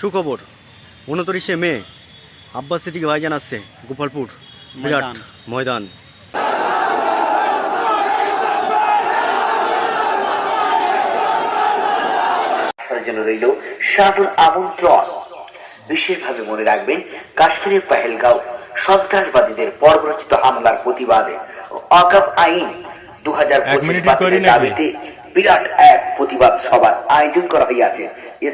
সুখবর উনত্রিশে মে আব্বাস সিদ্দিকি ভাইজান আসছে গোপালপুর বিরাট ময়দান। ময়দান জন্য রইল সাদর আমন্ত্রণ বিশেষভাবে মনে রাখবেন কাশ্মীরের পাহেলগাঁও সন্ত্রাসবাদীদের পরবর্তীত হামলার প্রতিবাদে অকাফ আইন দু হাজার? দাবিতে বিরাট এক প্রতিবাদ সভার আয়োজন করা হইয়াছে।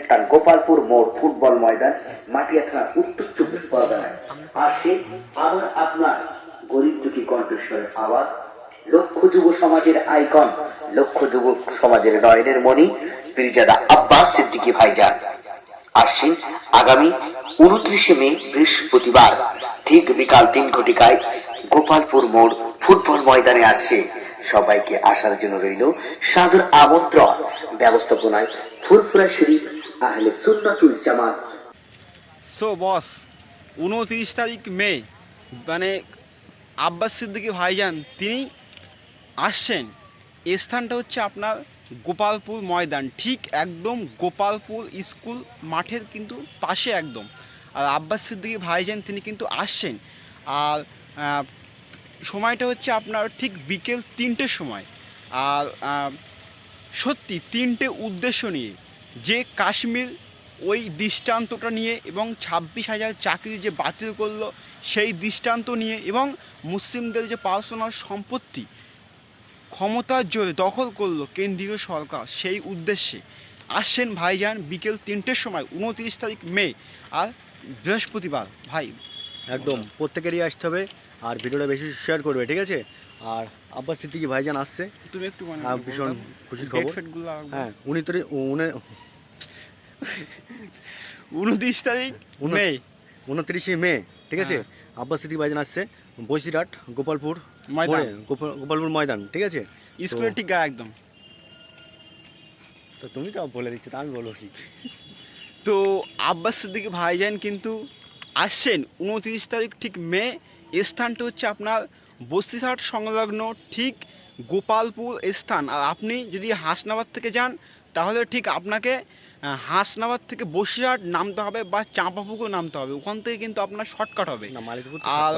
স্থান গোপালপুর মোড় ফুটবল ময়দান, মাটিয়া থানার উত্তর চব্বিশ পরগনায়। আসে আবার আপনার গরিব দুঃখী কণ্ঠস্বরের আওয়াজ, লক্ষ যুব সমাজের আইকন, লক্ষ যুব সমাজের নয়নের মণি, পীরজাদা আব্বাস সিদ্দিকী ভাইজান। আসছেন আগামী উনত্রিশে মে, বৃহস্পতিবার, ঠিক বিকাল তিন ঘটিকায় গোপালপুর মোড় ফুটবল ময়দানে আসছে। সবাইকে আসার জন্য রইল সাদর আমন্ত্রণ। ব্যবস্থাপনায় ফুরফুরা শরীফ, আহলে সুন্নাতুল জামাত। সো বস উনত্রিশ তারিখ মে মানে আব্বাস সিদ্দিকী ভাইজান, তিনি আসছেন। স্থানটা হচ্ছে আপনার গোপালপুর ময়দান। ঠিক একদম গোপালপুর স্কুল মাঠের কিন্তু পাশে একদম। আর আব্বাস সিদ্দিকী ভাইজান, তিনি কিন্তু আসছেন। আর সময়টা হচ্ছে আপনার ঠিক বিকেল তিনটের সময়। আর সত্যি তিনটে উদ্দেশ্য নিয়ে যে কাশ্মীর ওই দৃষ্টান্তটা নিয়ে এবং ছাব্বিশ হাজার চাকরি যে বাতিল করল সেই দৃষ্টান্ত নিয়ে এবং মুসলিমদের যে পার্সোনাল সম্পত্তি ক্ষমতার জোরে দখল করল কেন্দ্রীয় সরকার সেই উদ্দেশ্যে। আসছেন ভাইজান বিকেল তিনটের সময়, উনত্রিশ তারিখ মে। আর বৃহস্পতিবার। ভাই একদম প্রত্যেকেরই আসতে হবে আর ভিডিওটা বেশি শেয়ার করবে ঠিক আছে? আর আব্বাস সিদ্দিকি ভাইজান আসছে। তুমি একটু মানে ভীষণ খুশির খবর। হ্যাঁ উনি তো উনি উনত্রিশ তারিখ মে। উনত্রিশে মে ঠিক আছে? হ্যাঁ। আব্বাস সিদ্দিকি ভাইজান আসছে বসিরহাট গোপালপুর ময়দান। গোপালপুর ময়দান ঠিক আছে? স্কুলের ঠিক গায়ে একদম। তো তুমি তো বলে দিচ্ছ তা আমি বলব কি? তো আব্বাস সিদ্দিকী ভাইজান কিন্তু আসছেন উনত্রিশ তারিখ ঠিক মে স্থানটা হচ্ছে আপনার বস্তিঘাট সংলগ্ন ঠিক গোপালপুর স্থান। আর আপনি যদি হাসনাবাদ থেকে যান তাহলে ঠিক আপনাকে হাসনাবাদ থেকে বসিরহাট নামতে হবে বা চাঁপাপুকুর নামতে হবে। ওখান থেকে কিন্তু আপনার শর্টকাট হবে। আর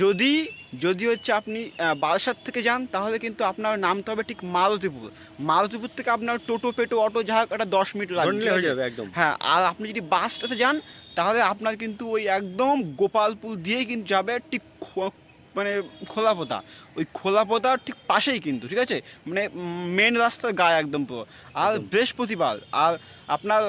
যদি যদি হচ্ছে আপনি বারাসাত থেকে যান তাহলে কিন্তু আপনার নামতে হবে ঠিক মারুতিপুর মারুতিপুর থেকে আপনার টোটো পেটো অটো যা হোক একটা দশ মিনিট লাগবে হয়ে যাবে একদম। হ্যাঁ আর আপনি যদি বাসটাতে যান তাহলে আপনার কিন্তু ওই একদম গোপালপুর দিয়েই কিন্তু যাবে ঠিক খো- খোলা খোলাপোতা ওই খোলাপোতার ঠিক পাশেই কিন্তু ঠিক আছে? মানে মেন রাস্তার গায়ে একদম পুরো। আর বৃহস্পতিবার আর আপনার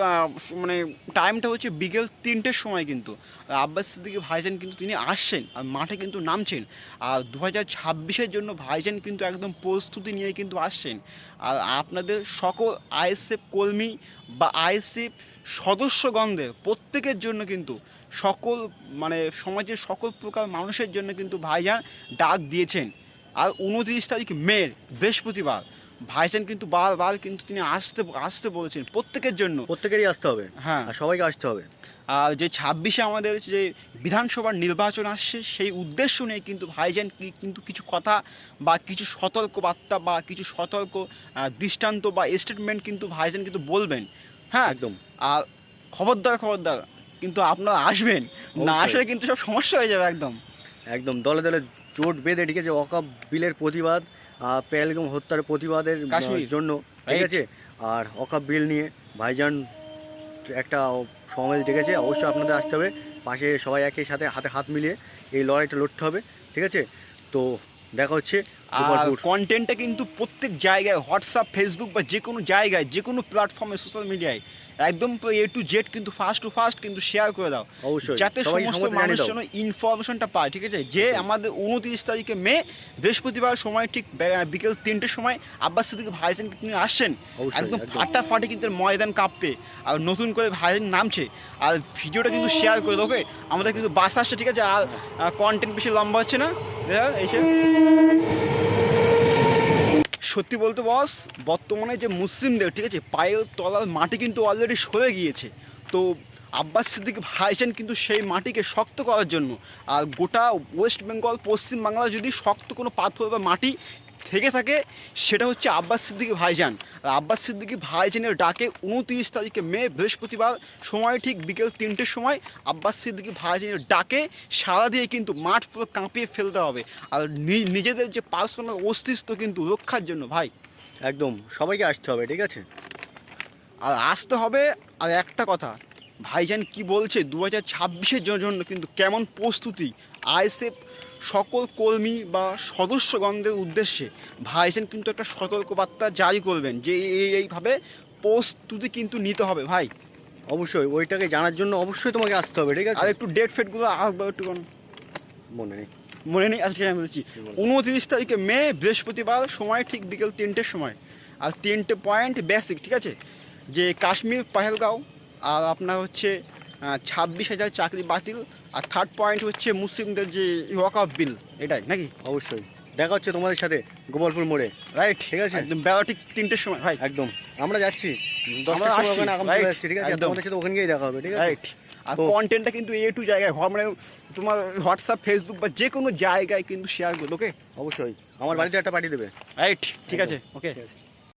মানে টাইমটা হচ্ছে বিকেল তিনটের সময় কিন্তু। আর আব্বাস সিদ্দিকী ভাইজান কিন্তু তিনি আসছেন আর মাঠে কিন্তু নামছেন। আর দু হাজার ছাব্বিশের জন্য ভাইজান কিন্তু একদম প্রস্তুতি নিয়ে কিন্তু আসছেন। আর আপনাদের সকল আইএসএফ কর্মী বা আইএসএফ সদস্যগণদের প্রত্যেকের জন্য কিন্তু সকল মানে সমাজের সকল প্রকার মানুষের জন্য কিন্তু ভাইজান ডাক দিয়েছেন। আর উনত্রিশ তারিখ মের বৃহস্পতিবার ভাইজান কিন্তু বারবার কিন্তু তিনি আসতে আসতে বলেছেন প্রত্যেকের জন্য। প্রত্যেকেরই আসতে হবে। হ্যাঁ। সবাইকে আসতে হবে। আর যে ছাব্বিশে আমাদের যে বিধানসভার নির্বাচন আসছে সেই উদ্দেশ্য নিয়ে কিন্তু ভাইজান কিন্তু কিছু কথা বা কিছু সতর্ক বার্তা বা কিছু সতর্ক দৃষ্টান্ত বা স্টেটমেন্ট কিন্তু ভাইজান কিন্তু বলবেন। হ্যাঁ একদম। আর খবরদার খবরদার কিন্তু আপনারা আসবেন না আসলে কিন্তু সব সমস্যা হয়ে যাবে একদম। একদম দলে দলে জোট বেঁধে ঠিক আছে অকাপ বিলের প্রতিবাদ পেহেলগাম হত্যার প্রতিবাদের। জন্য ঠিক আছে? আর অকাপ বিল নিয়ে ভাইজান একটা সমাবেশ ডেকেছে অবশ্যই আপনাদের আসতে হবে। পাশে সবাই একই সাথে হাতে হাত মিলিয়ে এই লড়াইটা লড়তে হবে ঠিক আছে? তো দেখা হচ্ছে আর কন্টেন্টটা কিন্তু প্রত্যেক জায়গায় হোয়াটসঅ্যাপ ফেসবুক বা যে কোনো জায়গায় যে কোনো প্ল্যাটফর্মে সোশ্যাল মিডিয়ায় একদম এ টু জেড কিন্তু ফার্স্ট টু ফার্স্ট কিন্তু শেয়ার করে দাও। অবশ্যই। যাতে সমস্ত মানুষ যেন ইনফরমেশনটা পায় ঠিক আছে? যে আমাদের উনত্রিশ তারিখে মে বৃহস্পতিবার সময় ঠিক বিকেল তিনটের সময় আব্বাস সিদ্দিক ভাইজান তিনি আসছেন। একদম। ফাটাফাটি কিন্তু ময়দান কাঁপবে। আর নতুন করে ভাইজান নামছে। আর ভিডিওটা কিন্তু শেয়ার করে okay? আমাদের কিন্তু বাস আসছে ঠিক আছে? আর কন্টেন্ট বেশি লম্বা হচ্ছে না। এসে সত্যি বলতে বস বর্তমানে যে মুসলিমদের, ঠিক আছে, পায়ের তলার মাটি কিন্তু অলরেডি সরে গিয়েছে। তো আব্বাস সিদ্দিক ভাইজান কিন্তু সেই মাটিকে শক্ত করার জন্য। আর গোটা ওয়েস্ট বেঙ্গল পশ্চিম বাংলা যদি শক্ত কোনো পাথর বা মাটি থেকে থাকে সেটা হচ্ছে আব্বাস সিদ্দিকী ভাইজান। আর আব্বাস সিদ্দিকী ভাইজানের ডাকে উনত্রিশ তারিখে মে বৃহস্পতিবার সময় ঠিক বিকেল তিনটের সময় আব্বাস সিদ্দিকী ভাইজানের ডাকে সারা দিয়ে কিন্তু মাঠ পুরো কাঁপিয়ে ফেলতে হবে। আর নিজেদের যে পার্সোনাল অস্তিত্ব কিন্তু রক্ষার জন্য ভাই। একদম সবাইকে আসতে হবে ঠিক আছে? আর আসতে হবে আর একটা কথা ভাইজান কি বলছে দু হাজার ছাব্বিশের জন্য কিন্তু কেমন প্রস্তুতি। আইএসএফ সকল কর্মী বা সদস্যগণদের উদ্দেশ্যে ভাইজান কিন্তু একটা সতর্কবার্তা জারি করবেন যে এই এইভাবে প্রস্তুতি কিন্তু নিতে হবে ভাই। অবশ্যই ওইটাকে জানার জন্য অবশ্যই তোমাকে আসতে হবে ঠিক আছে? আর একটু ডেট ফেটগুলো একটু মনে নেই। মনে নেই? আজকে আমি বলছি উনত্রিশ তারিখে মে বৃহস্পতিবার সময় ঠিক বিকেল তিনটের সময়। আর তিনটে পয়েন্ট বেসিক ঠিক আছে? যে কাশ্মীর পাহেলগাঁও আর আপনার হচ্ছে ছাব্বিশ হাজার চাকরি বাতিল আর থার্ড পয়েন্ট হচ্ছে মুসলিমদের যে ওয়াক অফ বিল এটাই নাকি? অবশ্যই। দেখা হচ্ছে তোমাদের সাথে গোপালপুর মোড়ে। রাইট ঠিক আছে। একদম। বেলা ঠিক তিনটের সময় ভাই একদম। আমরা যাচ্ছি। দশটার সময় ওখানে আগাম চলে যাচ্ছি ঠিক আছে? তোমাদের সাথে ওখানে গিয়ে দেখা হবে ঠিক আছে? রাইট আর কন্টেন্টটা কিন্তু এ টু জায়গায় মানে তোমার হোয়াটসঅ্যাপ ফেসবুক বা যে কোনো জায়গায় কিন্তু শেয়ার করো ওকে অবশ্যই। আমার বাড়িতে একটা পাঠিয়ে দেবে। রাইট ঠিক আছে ওকে ঠিক আছে।